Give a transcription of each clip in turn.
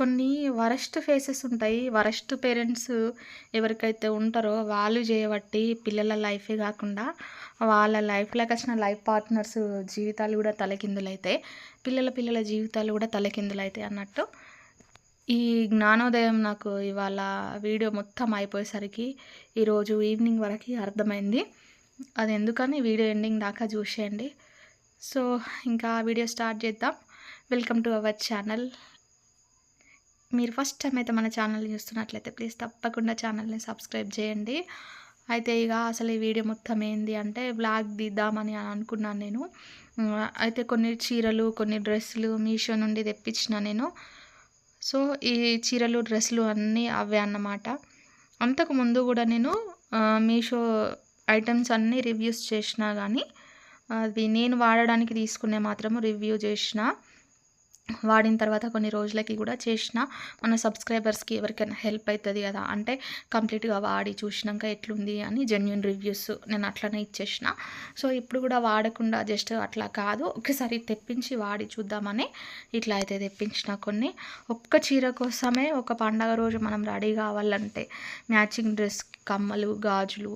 కొన్ని worst faces ఉంటాయి. Worst parents ఎవరికైతే ఉంటారో వాళ్ళు చేయబట్టి పిల్లల లైఫే కాకుండా వాళ్ళ లైఫ్లోకి వచ్చిన లైఫ్ పార్ట్నర్స్ జీవితాలు కూడా తలకిందులైతే పిల్లల పిల్లల జీవితాలు కూడా తలకిందులైతాయి అన్నట్టు. ఈ జ్ఞానోదయం నాకు ఇవాళ వీడియో మొత్తం అయిపోయేసరికి ఈరోజు ఈవినింగ్ వరకు అర్థమైంది. అది ఎందుకని వీడియో ఎండింగ్ దాకా చూసేయండి. సో ఇంకా వీడియో స్టార్ట్ చేద్దాం. Welcome to our channel. మీరు ఫస్ట్ టైం అయితే మన ఛానల్ చూస్తున్నట్లయితే ప్లీజ్ తప్పకుండా ఛానల్ని సబ్స్క్రైబ్ చేయండి. అయితే ఇక అసలు ఈ వీడియో మొత్తం ఏంది అంటే బ్లాగ్ దిద్దామని అనుకున్నాను నేను. అయితే కొన్ని చీరలు కొన్ని డ్రెస్సులు మీషో నుండి తెప్పించిన నేను. సో ఈ చీరలు డ్రెస్సులు అన్నీ అవే అన్నమాట. అంతకు ముందు కూడా నేను మీషో ఐటమ్స్ అన్నీ రివ్యూస్ చేసినా కానీ అది నేను వాడడానికి తీసుకునే మాత్రము రివ్యూ చేసిన. వాడిన తర్వాత కొన్ని రోజులకి కూడా చేసిన మన సబ్స్క్రైబర్స్కి ఎవరికైనా హెల్ప్ అవుతుంది కదా. అంటే కంప్లీట్గా వాడి చూసినాక ఎట్లుంది అని జెన్యున్ రివ్యూస్ నేను అట్లనే ఇచ్చేసిన. సో ఇప్పుడు కూడా వాడకుండా జస్ట్ అట్లా కాదు. ఒకసారి తెప్పించి వాడి చూద్దామని ఇట్లా అయితే తెప్పించిన కొన్ని. ఒక్క చీర కోసమే ఒక పండగ రోజు మనం రెడీ కావాలంటే మ్యాచింగ్ డ్రెస్ కమ్మలు గాజులు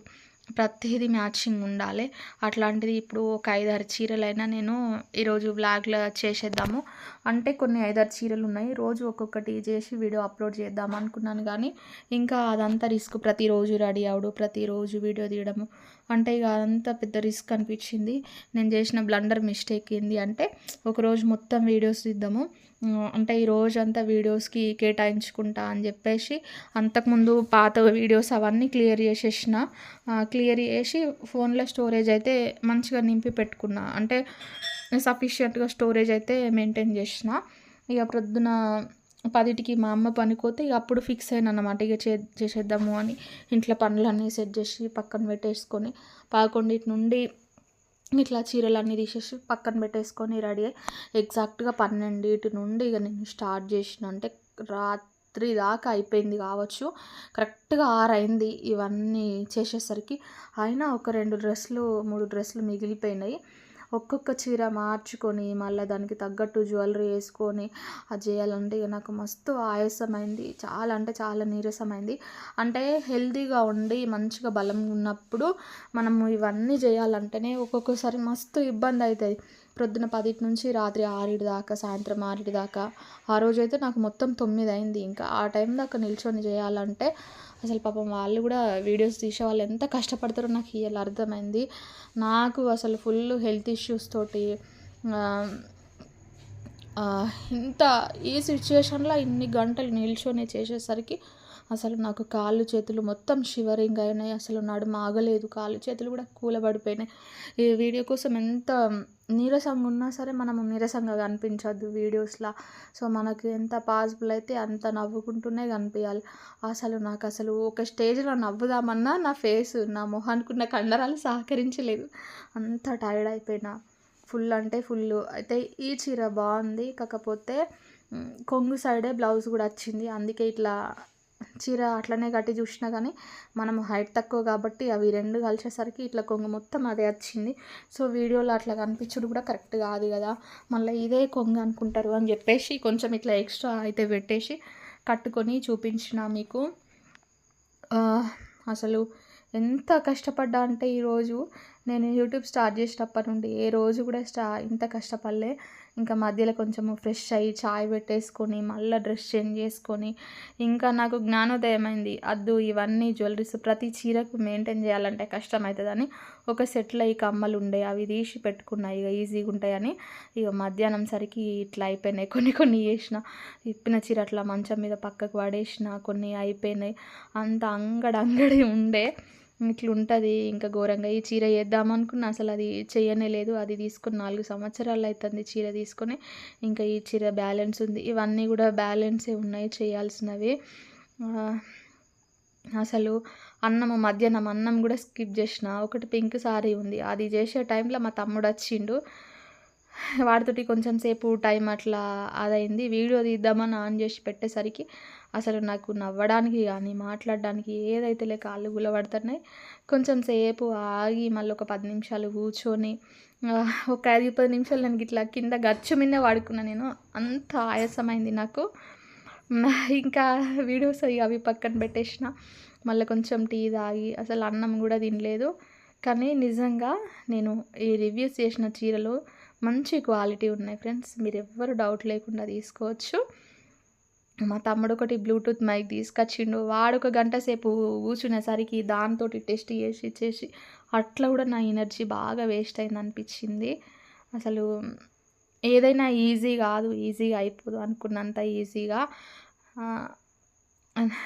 ప్రతిదీ మ్యాచింగ్ ఉండాలి. అట్లాంటిది ఇప్పుడు ఒక ఐదారు చీరలైనా నేను ఈరోజు బ్లాగ్లో చేసేద్దాము. అంటే కొన్ని ఐదారు చీరలు ఉన్నాయి. రోజు ఒక్కొక్కటి చేసి వీడియో అప్లోడ్ చేద్దాం అనుకున్నాను కానీ ఇంకా అదంతా రిస్క్. ప్రతిరోజు రెడీ అవడు ప్రతిరోజు వీడియో తీయడము. అంటే ఇక అదంతా పెద్ద రిస్క్ అనిపించింది. నేను చేసిన బ్లండర్ మిస్టేక్ ఏంది అంటే ఒకరోజు మొత్తం వీడియోస్ తీద్దాము. అంటే ఈ రోజంతా వీడియోస్కి కేటాయించుకుంటా అని చెప్పేసి అంతకుముందు పాత వీడియోస్ అవన్నీ క్లియర్ చేసేసిన. క్లియర్ చేసి ఫోన్లో స్టోరేజ్ అయితే మంచిగా నింపి పెట్టుకున్నా. అంటే సఫిషియంట్గా స్టోరేజ్ అయితే మెయింటైన్ చేసిన. ఇక ప్రొద్దున పదిటికి మా అమ్మ పనికోతే ఇక అప్పుడు ఫిక్స్ అయిన అనమాట ఇక చే చేసేద్దాము అని ఇంట్లో పనులన్నీ సెట్ చేసి పక్కన పెట్టేసుకొని పదకొండింటి నుండి ఇట్లా చీరలన్నీ తీసేసి పక్కన పెట్టేసుకొని రెడీ అయ్యి ఎగ్జాక్ట్గా పన్నెండింటి నుండి ఇక నేను స్టార్ట్ చేసిన అంటే రాత్రి దాకా అయిపోయింది కావచ్చు. కరెక్ట్గా ఆరైంది ఇవన్నీ చేసేసరికి. అయినా ఒక రెండు డ్రెస్సులు మూడు డ్రెస్సులు మిగిలిపోయినాయి. ఒక్కొక్క చీర మార్చుకొని మళ్ళీ దానికి తగ్గట్టు జ్యువెలరీ వేసుకొని అది చేయాలంటే ఇక నాకు మస్తు ఆయాసమైంది. చాలా అంటే చాలా నీరసమైంది. అంటే హెల్తీగా ఉండి మంచిగా బలం ఉన్నప్పుడు మనము ఇవన్నీ చేయాలంటేనే ఒక్కొక్కసారి మస్తు ఇబ్బంది అవుతుంది ప్రొద్దున పదిటి నుంచి రాత్రి ఆరిటి దాకా సాయంత్రం ఆరిటి దాకా. ఆ రోజైతే నాకు మొత్తం తొమ్మిది అయింది. ఇంకా ఆ టైం దాకా నిల్చొని చేయాలంటే అసలు పాపం వాళ్ళు కూడా వీడియోస్ తీసే వాళ్ళు ఎంత కష్టపడతారో నాకు ఇవాళ అర్థమైంది. నాకు అసలు ఫుల్ హెల్త్ ఇష్యూస్ తోటి ఇంత ఈ సిచ్యువేషన్లో ఇన్ని గంటలు నిల్చొని చేసేసరికి అసలు నాకు కాళ్ళు చేతులు మొత్తం షివరింగ్ అయినాయి. అసలు నాడు ఆగలేదు. కాళ్ళు చేతులు కూడా కూలబడిపోయినాయి. ఈ వీడియో కోసం ఎంత నీరసంగా ఉన్నా సరే మనం నీరసంగా కనిపించద్దు వీడియోస్లో. సో మనకు ఎంత పాసిబుల్ అయితే అంత నవ్వుకుంటూనే కనిపించాలి అసలు నాకు అసలు ఒక స్టేజ్లో నవ్వుదామన్నా నా ఫేస్ నా మొహానికి కండరాలు సహకరించలేదు. అంత టైర్డ్ అయిపోయినా. ఫుల్ అంటే ఫుల్ అయితే ఈ చీర బాగుంది. కాకపోతే కొంగు సైడే బ్లౌజ్ కూడా వచ్చింది. అందుకే ఇట్లా చీర అట్లనే కట్టి చూసినా కానీ మనం హైట్ తక్కువ కాబట్టి అవి రెండు కలిసేసరికి ఇట్లా కొంగు మొత్తం అదే వచ్చింది. సో వీడియోలో అట్లా కనిపించడం కూడా కరెక్ట్ కాదు కదా. మళ్ళీ ఇదే కొంగు అనుకుంటారు అని చెప్పేసి కొంచెం ఇట్లా ఎక్స్ట్రా అయితే పెట్టేసి కట్టుకొని చూపించిన మీకు. అసలు ఎంత కష్టపడ్డా అంటే ఈరోజు నేను యూట్యూబ్ స్టార్ట్ చేసినప్పటి నుండి ఏ రోజు కూడా స్టా ఇంత కష్టపడలే. ఇంకా మధ్యలో కొంచెము ఫ్రెష్ అయ్యి చాయ్ పెట్టేసుకొని మళ్ళీ డ్రెస్ చేంజ్ చేసుకొని ఇంకా నాకు జ్ఞానోదయమైంది అద్దు ఇవన్నీ జ్యువెలరీస్ ప్రతి చీరకు మెయింటైన్ చేయాలంటే కష్టం అవుతుందని ఒక సెట్లో ఈ కమ్మలు ఉండే అవి తీసి పెట్టుకున్నాయి ఇక ఈజీగా ఉంటాయని ఇక మధ్యాహ్నం సరికి ఇట్లా అయిపోయినాయి. కొన్ని కొన్ని వేసిన ఇప్పిన చీర అట్లా మంచం మీద పక్కకు పడేసిన కొన్ని అయిపోయినాయి. అంత అంగడి అంగడి ఉండే. ఇట్లుంటుంది ఇంకా ఘోరంగా ఈ చీర వేద్దామనుకున్న అసలు అది చేయనే లేదు. అది తీసుకుని నాలుగు సంవత్సరాలు అవుతుంది చీర తీసుకొని. ఇంకా ఈ చీర బ్యాలెన్స్ ఉంది. ఇవన్నీ కూడా బ్యాలెన్సే ఉన్నాయి చేయాల్సినవి. అసలు అన్నము మధ్యాహ్నం అన్నం కూడా స్కిప్ చేసిన. ఒకటి పింక్ సారీ ఉంది. అది చేసే టైంలో మా తమ్ముడు వచ్చిండు. వాడితోటి కొంచెం సేపు టైం అట్లా అదైంది. వీడియో తీద్దామని ఆన్ చేసి పెట్టేసరికి అసలు నాకు నవ్వడానికి కానీ మాట్లాడడానికి ఏదైతే లేక కాళ్ళు గులబడుతున్నాయి కొంచెం సేపు ఆగి మళ్ళీ ఒక పది నిమిషాలు కూర్చొని ఒక ఐదు పది నిమిషాలు నేను ఇట్లా కింద గచ్చు మీద వాడుకున్నా నేను. అంత ఆయాసమైంది నాకు. ఇంకా వీడియోస్ అవి పక్కన పెట్టేసిన. మళ్ళీ కొంచెం టీ తాగి అసలు అన్నం కూడా తినలేదు. కానీ నిజంగా నేను ఈ రివ్యూస్ చేసిన చీరలు మంచి క్వాలిటీ ఉన్నాయి ఫ్రెండ్స్. మీరు ఎవ్వరు డౌట్ లేకుండా తీసుకోవచ్చు. మా తమ్ముడు ఒకటి బ్లూటూత్ మైక్ తీసుకొచ్చిండు. వాడు ఒక గంట సేపు కూర్చునేసరికి దాంతో టెస్ట్ చేసి చేసి అట్లా కూడా నా ఎనర్జీ బాగా వేస్ట్ అయింది అనిపించింది అసలు ఏదైనా ఈజీ కాదు ఈజీగా అయిపోదు అనుకున్నంత ఈజీగా.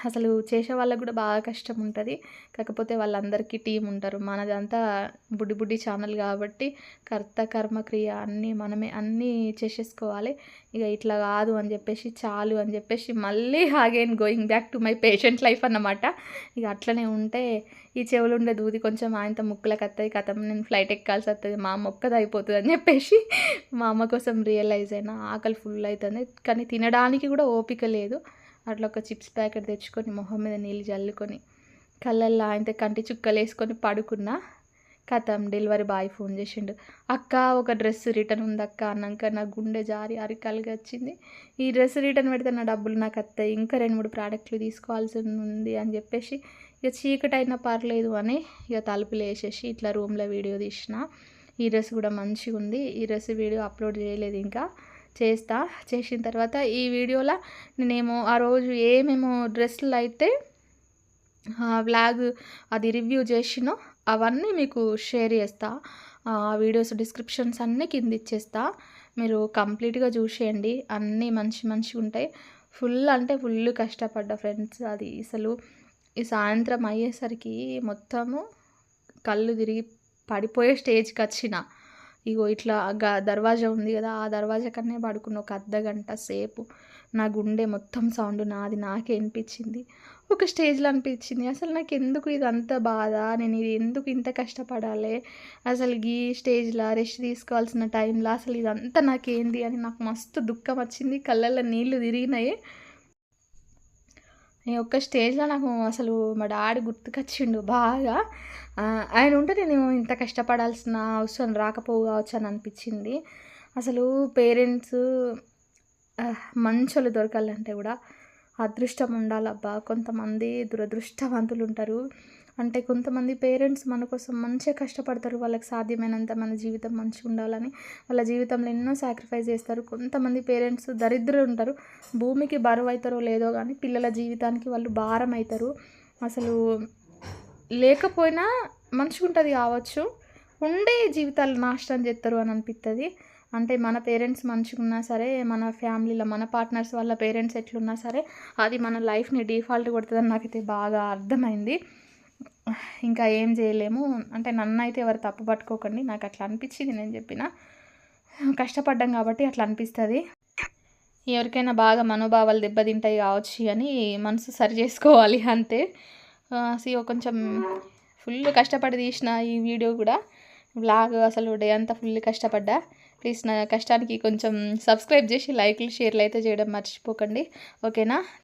అసలు చేసే వాళ్ళకు కూడా బాగా కష్టం ఉంటుంది. కాకపోతే వాళ్ళందరికీ టీం ఉంటారు. మనదంతా బుడ్డి బుడ్డి ఛానల్ కాబట్టి కర్త కర్మ క్రియ అన్నీ మనమే అన్నీ చేసేసుకోవాలి. ఇక ఇట్లా కాదు అని చెప్పేసి చాలు అని చెప్పేసి మళ్ళీ again going back to my patient life అన్నమాట. ఇక అట్లనే ఉంటే ఈ చెవులు ఉండే దూది కొంచెం ఆయనతో ముక్కులకు వస్తుంది కథం నేను ఫ్లైట్ ఎక్కాల్సి వస్తుంది మా అమ్మ ఒక్కది అయిపోతుంది అని చెప్పేసి మా అమ్మ కోసం రియలైజ్ అయినా ఆకలి ఫుల్ అవుతుంది. కానీ తినడానికి కూడా ఓపిక లేదు. అట్లా ఒక చిప్స్ ప్యాకెట్ తెచ్చుకొని మొహం మీద నీళ్ళు చల్లుకొని కళ్ళల్లో ఆయనతో కంటి చుక్కలు వేసుకొని పడుకున్నా కథం డెలివరీ బాయ్ ఫోన్ చేసిండు. అక్క ఒక డ్రెస్ రిటర్న్ ఉంది అక్క అన్నాక నా గుండె జారి అరికలుగా వచ్చింది. ఈ డ్రెస్ రిటర్న్ పెడితే నా డబ్బులు నాకు వస్తాయి ఇంకా రెండు మూడు ప్రోడక్ట్లు తీసుకోవాల్సి ఉంది అని చెప్పేసి ఇక చీకటి అయినా పర్లేదు అని ఇక తలుపులు వేసేసి ఇట్లా రూమ్లో వీడియో తీసిన. ఈ డ్రెస్ కూడా మంచిగా ఉంది ఈ డ్రెస్ వీడియో అప్లోడ్ చేయలేదు ఇంకా. చేస్తా చేసిన తర్వాత ఈ వీడియోలో నేనేమో ఆ రోజు ఏమేమో డ్రెస్సులు అయితే బ్లాగ్ అది రివ్యూ చేసినో అవన్నీ మీకు షేర్ చేస్తా. ఆ వీడియోస్ డిస్క్రిప్షన్స్ అన్నీ కింద ఇచ్చేస్తా. మీరు కంప్లీట్గా చూసేయండి. అన్నీ మంచి మంచిగా ఉంటాయి. ఫుల్ అంటే ఫుల్ కష్టపడ్డా ఫ్రెండ్స్ అది అసలు. ఈ సాయంత్రం అయ్యేసరికి మొత్తము కళ్ళు తిరిగి పడిపోయే స్టేజ్కి వచ్చిన. ఇగో ఇట్లా గ దర్వాజా ఉంది కదా ఆ దర్వాజా కన్నే పడుకున్న ఒక అర్ధ గంట సేపు నా గుండె మొత్తం సౌండ్ నాది నాకే అనిపించింది. ఒక స్టేజ్లో అనిపించింది. అసలు నాకు ఎందుకు ఇదంతా బాధ? నేను ఇది ఎందుకు ఇంత కష్టపడాలి? అసలు ఈ స్టేజ్లో రెస్ట్ తీసుకోవాల్సిన టైంలో అసలు ఇదంతా నాకేంది అని నాకు మస్తు దుఃఖం వచ్చింది. కళ్ళల్లో నీళ్ళు తిరిగినాయి. ఒక్క స్టేజ్లో నాకు అసలు మా డాడీ గుర్తుకొచ్చిండు బాగా. ఆయన ఉంటే నేను ఇంత కష్టపడాల్సిన అవసరం రాకపోవచ్చు అని అనిపించింది. అసలు పేరెంట్స్ మంచోళ్ళు దొరకాలంటే కూడా అదృష్టం ఉండాలబ్బా. కొంతమంది దురదృష్టవంతులు ఉంటారు. అంటే కొంతమంది పేరెంట్స్ మన కోసం మంచిగా కష్టపడతారు. వాళ్ళకి సాధ్యమైనంత మన జీవితం మంచిగా ఉండాలని. వాళ్ళ జీవితంలో ఎన్నో సాక్రిఫైస్ చేస్తారు. కొంతమంది పేరెంట్స్ దరిద్రులు ఉంటారు. భూమికి బరువు అవుతారో లేదో కానీ పిల్లల జీవితానికి వాళ్ళు భారం అవుతారు. అసలు లేకపోయినా మంచిగా ఉంటుంది కావచ్చు. ఉండే జీవితాలు నాశనం చేస్తారు అని అనిపిస్తుంది అంటే మన పేరెంట్స్ మంచిగా ఉన్నా సరే మన ఫ్యామిలీలో మన పార్ట్నర్స్ వాళ్ళ పేరెంట్స్ ఎట్లున్నా సరే అది మన లైఫ్ని డిఫాల్ట్ కొడుతుందని నాకైతే బాగా అర్థమైంది. ఇంకా ఏం చేయలేము. అంటే నన్ను అయితే ఎవరు తప్పు పట్టుకోకండి. నాకు అట్లా అనిపించింది నేను చెప్పిన. కష్టపడ్డాం కాబట్టి అట్లా అనిపిస్తుంది. ఎవరికైనా బాగా మనోభావాలు దెబ్బతింటాయి కావచ్చు అని మనసు సరి చేసుకోవాలి అంతే. సో కొంచెం ఫుల్ కష్టపడి తీసిన ఈ వీడియో కూడా. బ్లాగ్ అసలు డే అంతా ఫుల్ కష్టపడ్డా. ప్లీజ్ నా కష్టానికి కొంచెం సబ్స్క్రైబ్ చేసి లైక్లు షేర్లు అయితే చేయడం మర్చిపోకండి. ఓకేనా?